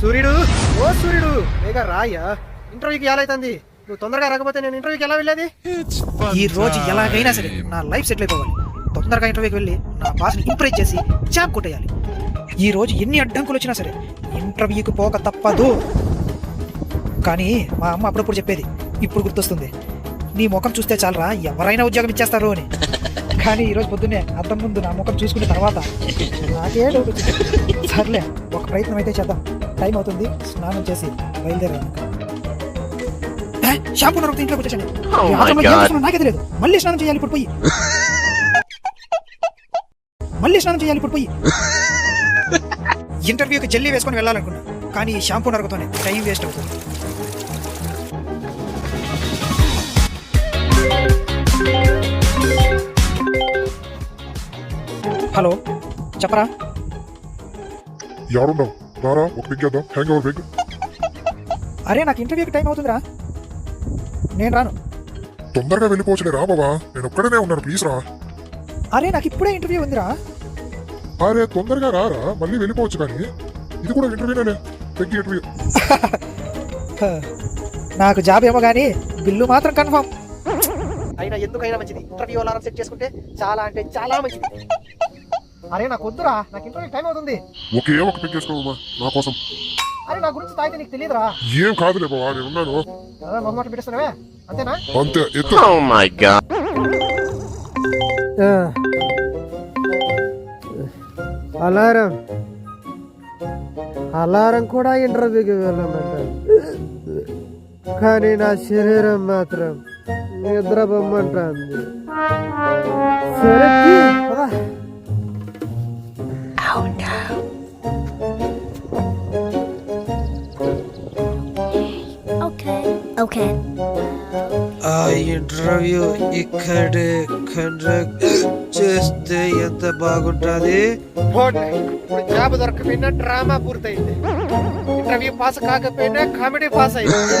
సూర్యుడు ఓ సూర్యుడు వేగా రాయ్యా. ఇంటర్వ్యూకి ఎలా అవుతుంది? నువ్వు తొందరగా రాకపోతే నేను ఇంటర్వ్యూకి ఎలా వెళ్ళేది? ఈ రోజు ఎలాగైనా సరే నా లైఫ్ సెటిల్ అయిపోవాలి. తొందరగా ఇంటర్వ్యూకి వెళ్ళి నా బాస్ని ఇంప్రెస్ చేసి జాబ్ కొట్టేయాలి. ఈ రోజు ఎన్ని అడ్డంకులు వచ్చినా సరే ఇంటర్వ్యూకి పోక తప్పదు. కానీ మా అమ్మ అప్పుడప్పుడు చెప్పేది ఇప్పుడు గుర్తొస్తుంది. నీ ముఖం చూస్తే చాలరా ఎవరైనా ఉద్యోగం ఇచ్చేస్తారు అని. కానీ ఈ రోజు పొద్దున్నే అద్దం ముందు నా ముఖం చూసుకున్న తర్వాత నాకే డౌట్ సర్లే ఒక ప్రయత్నం అయితే చేద్దాం. టైం అవుతుంది స్నానం చేసి బయలుదేరాను. షాంపూ నరకు ఇంట్లోకి వచ్చేసాను Oh నాకే తెలియదు. మళ్ళీ స్నానం చేయాలి ఇప్పుడు పోయి. మళ్ళీ స్నానం చేయాలి ఇప్పుడు పోయి. ఇంటర్వ్యూకి జల్లి వేసుకొని వెళ్ళాలనుకున్నా. కానీ ఈ షాంపూ నరకతోనే టైం వేస్ట్ అవుతుంది. హలో చెప్పరా? యాడున్నావు రారా ఒక బిగ్ చేద్దాం. హ్యాంగ్ ఓవర్ బిగ్ అరే నాకు ఇంటర్వ్యూకి టైం అవుతుందిరా. నేను రాను. తొందరగా వెళ్ళిపోవచ్చులే రా బాబా నేను ఒక్కడనే ఉన్నాను ప్లీజ్ రా. అరే నాకు ఇప్పుడే ఇంటర్వ్యూ ఉందిరా. అరే తొందరగా రారా. మళ్ళీ వెళ్ళిపోవచ్చు కానీ. ఇది కూడా ఇంటర్వ్యూనే బిగ్ ఇంటర్వ్యూ నాకు జాబ్ ఏమో కానీ బిల్లు మాత్రం కన్ఫర్మ్ అయినా ఎందుకైనా మంచిది. ఇంటర్వ్యూ అలారం సెట్ చేసుకుంటే చాలా అంటే చాలా మంచిది. అరే నాకు వద్దురా. నాకు ఇంటర్వ్యూ టైం అవుతుంది. ఒకే ఒక పిక్ చేసుకోమా నా కోసం. అరే నా గురించి తాగితే నీకు తెలియదురా. ఏం కాదులే బాబా నేను ఉన్నాను. అదే మొహమాట పెట్టేస్తున్నావే? అంతేనా? అంతే ఎత్తు. Oh my god. Alarm. Alarm కూడా ఇంటర్వ్యూకి వెళ్ళమంట కానీ నా శరీరం మాత్రం నిద్ర బొమ్మంటుంది సరే తీ, పద. Okay. Okay. ఆ ఇంటర్వ్యూ ఇక్కడే కండక్ట్ చేస్తే ఎంత బాగుంటుంది ఇప్పుడు జాబ్ దొరకపోయినా డ్రామా పూర్తయింది ఇంటర్వ్యూ పాస్ కాకపోయినా కామెడీ పాస్ అయింది